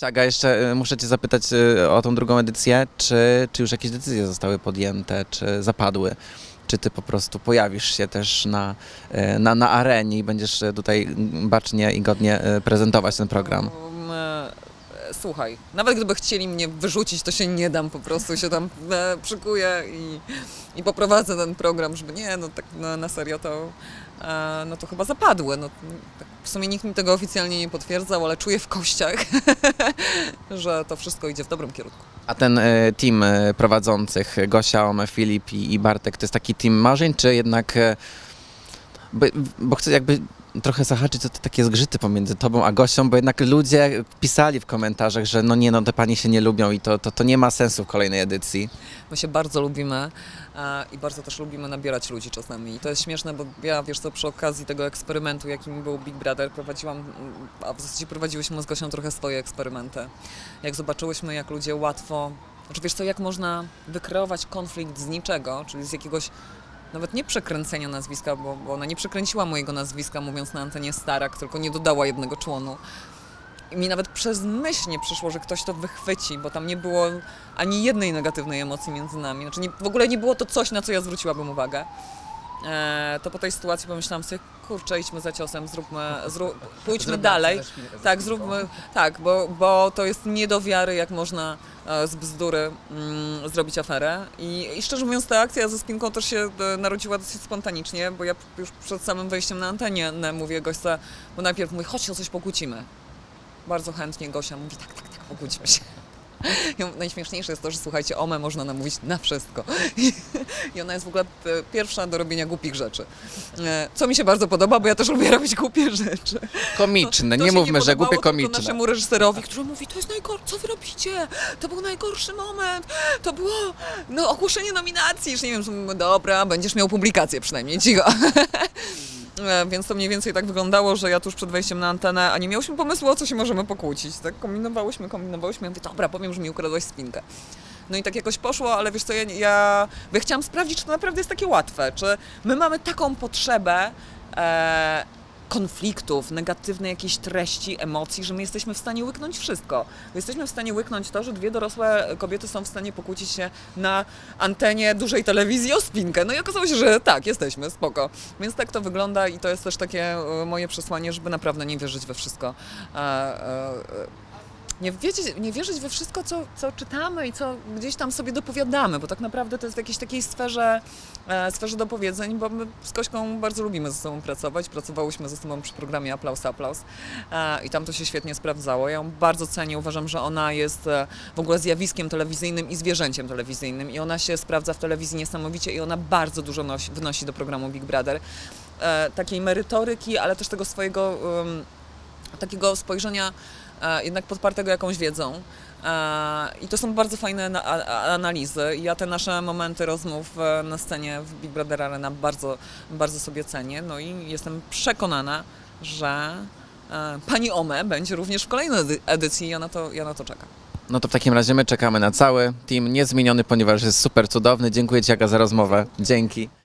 Aga, jeszcze y, muszę Cię zapytać y, o tą drugą edycję. Czy, czy już jakieś decyzje zostały podjęte, czy zapadły? Czy Ty po prostu pojawisz się też na, y, na, na arenie i będziesz tutaj bacznie i godnie prezentować ten program? E, słuchaj, nawet gdyby chcieli mnie wyrzucić, to się nie dam, po prostu się tam e, przykuję i, i poprowadzę ten program, żeby nie, no tak na, na serio to, e, no to chyba zapadły. No, tak, w sumie nikt mi tego oficjalnie nie potwierdzał, ale czuję w kościach, że to wszystko idzie w dobrym kierunku. A ten y, team y, prowadzących, Gosia, Ome, Filip i, i Bartek, to jest taki team marzeń, czy jednak... y, Bo, bo chcę jakby trochę zahaczyć o te takie zgrzyty pomiędzy tobą a Gosią, bo jednak ludzie pisali w komentarzach, że no nie, no te panie się nie lubią i to, to, to nie ma sensu w kolejnej edycji. My się bardzo lubimy e, i bardzo też lubimy nabierać ludzi czasami. I to jest śmieszne, bo ja, wiesz co, przy okazji tego eksperymentu, jakim był Big Brother, prowadziłam, a w zasadzie prowadziłyśmy z Gosią trochę swoje eksperymenty. Jak zobaczyłyśmy, jak ludzie łatwo, znaczy wiesz co, jak można wykreować konflikt z niczego, czyli z jakiegoś nawet nie przekręcenia nazwiska, bo, bo ona nie przekręciła mojego nazwiska, mówiąc na antenie Starak, tylko nie dodała jednego członu. I mi nawet przez myśl nie przyszło, że ktoś to wychwyci, bo tam nie było ani jednej negatywnej emocji między nami. Znaczy nie, w ogóle nie było to coś, na co ja zwróciłabym uwagę. E, to po tej sytuacji pomyślałam sobie, kurczę, idźmy za ciosem, zróbmy, zró, pójdźmy dalej. Tak, zróbmy, tak, bo, bo to jest nie do wiary, jak można e, z bzdury mm, zrobić aferę. I, I szczerze mówiąc, ta akcja ze spinką też się e, narodziła dosyć spontanicznie, bo ja już przed samym wejściem na antenie mówię Gośce, bo najpierw mówi, chodź, o coś pokłócimy. Bardzo chętnie Gosia mówi, tak, tak, tak, pokłóćmy się. Najśmieszniejsze jest to, że słuchajcie, Ome można namówić na wszystko. I ona jest w ogóle e, pierwsza do robienia głupich rzeczy. E, Co mi się bardzo podoba, bo ja też lubię robić głupie rzeczy. Komiczne, To nie się mówmy, że podobało głupie komiczne. naszemu reżyserowi, który mówi, to jest najgorsze, co wy robicie? To był najgorszy moment, to było no, ogłoszenie nominacji. Już nie wiem, że dobra, będziesz miał publikację przynajmniej, cicho. E, Więc to mniej więcej tak wyglądało, że ja tuż przed wejściem na antenę, a nie miałyśmy pomysłu, o co się możemy pokłócić. Tak kombinowałyśmy, kombinowałyśmy. Ja mówię, dobra, powiem, że mi ukradłaś spinkę. No i tak jakoś poszło, ale wiesz co, ja, ja, ja chciałam sprawdzić, czy to naprawdę jest takie łatwe. Czy my mamy taką potrzebę e, konfliktów, negatywnej jakiejś treści, emocji, że my jesteśmy w stanie łyknąć wszystko. My jesteśmy w stanie łyknąć to, że dwie dorosłe kobiety są w stanie pokłócić się na antenie dużej telewizji o spinkę. No i okazało się, że tak, jesteśmy, spoko. Więc tak to wygląda i to jest też takie e, moje przesłanie, żeby naprawdę nie wierzyć we wszystko. Nie, wiedzieć, nie wierzyć we wszystko, co, co czytamy i co gdzieś tam sobie dopowiadamy, bo tak naprawdę to jest w jakiejś takiej sferze, e, sferze dopowiedzeń, bo my z Kośką bardzo lubimy ze sobą pracować. Pracowałyśmy ze sobą przy programie Aplaus Aplaus e, i tam to się świetnie sprawdzało. Ja ją bardzo cenię, uważam, że ona jest e, w ogóle zjawiskiem telewizyjnym i zwierzęciem telewizyjnym i ona się sprawdza w telewizji niesamowicie i ona bardzo dużo nosi, wnosi do programu Big Brother. E, takiej merytoryki, ale też tego swojego em, takiego spojrzenia jednak podpartego jakąś wiedzą. E, I to są bardzo fajne analizy. Ja te nasze momenty rozmów e, na scenie w Big Brother Arena bardzo, bardzo sobie cenię. No i jestem przekonana, że e, pani Ome będzie również w kolejnej edy- edycji i ja na to, ja na to czekam. No to w takim razie my czekamy na cały team niezmieniony, ponieważ jest super cudowny. Dziękuję Ci Aga za rozmowę. Dzięki.